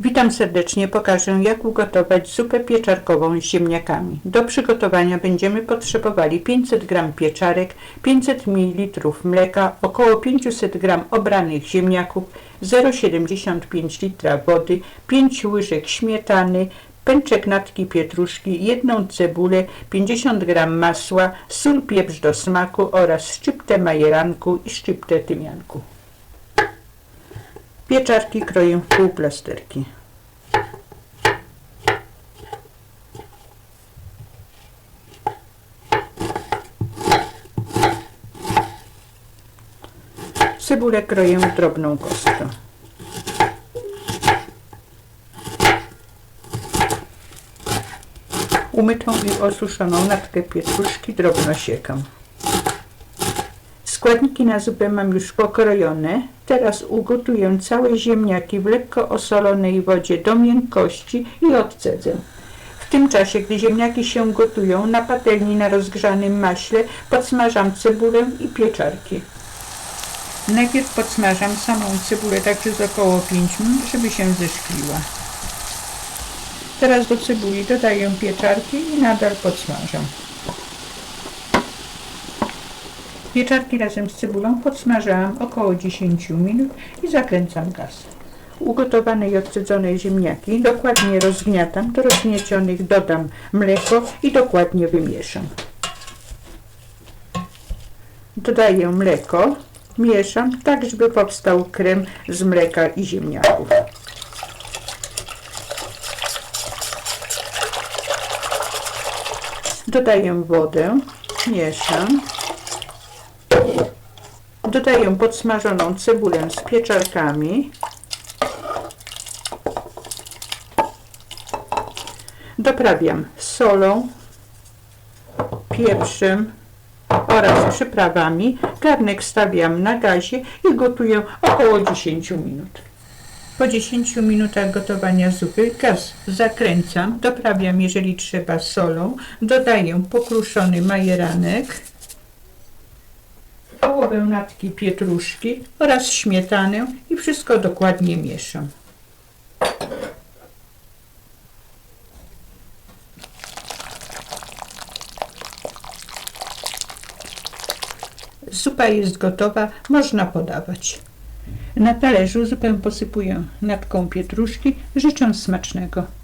Witam serdecznie, pokażę jak ugotować zupę pieczarkową z ziemniakami. Do przygotowania będziemy potrzebowali 500 g pieczarek, 500 ml mleka, około 500 g obranych ziemniaków, 0,75 litra wody, 5 łyżek śmietany, pęczek natki pietruszki, jedną cebulę, 50 g masła, sól, pieprz do smaku oraz szczyptę majeranku i szczyptę tymianku. Pieczarki kroję w półplasterki. Cebulę kroję drobną kostką. Umytą i osuszoną natkę pietruszki drobno siekam. Składniki na zupę mam już pokrojone. Teraz ugotuję całe ziemniaki w lekko osolonej wodzie do miękkości i odcedzę. W tym czasie, gdy ziemniaki się gotują, na patelni na rozgrzanym maśle podsmażam cebulę i pieczarki. Najpierw podsmażam samą cebulę tak przez około 5 minut, żeby się zeszkliła. Teraz do cebuli dodaję pieczarki i nadal podsmażam. Pieczarki razem z cebulą podsmażałam około 10 minut i zakręcam gaz. Ugotowane i odcedzone ziemniaki dokładnie rozgniatam, do rozgniecionych dodam mleko i dokładnie wymieszam. Dodaję mleko, mieszam tak, żeby powstał krem z mleka i ziemniaków. Dodaję wodę, mieszam. Dodaję podsmażoną cebulę z pieczarkami. Doprawiam solą, pieprzem oraz przyprawami. Garnek stawiam na gazie i gotuję około 10 minut. Po 10 minutach gotowania zupy gaz zakręcam, doprawiam jeżeli trzeba solą, dodaję pokruszony majeranek, połowę natki pietruszki oraz śmietanę i wszystko dokładnie mieszam. Zupa jest gotowa, można podawać. Na talerzu zupę posypuję natką pietruszki. Życzę smacznego.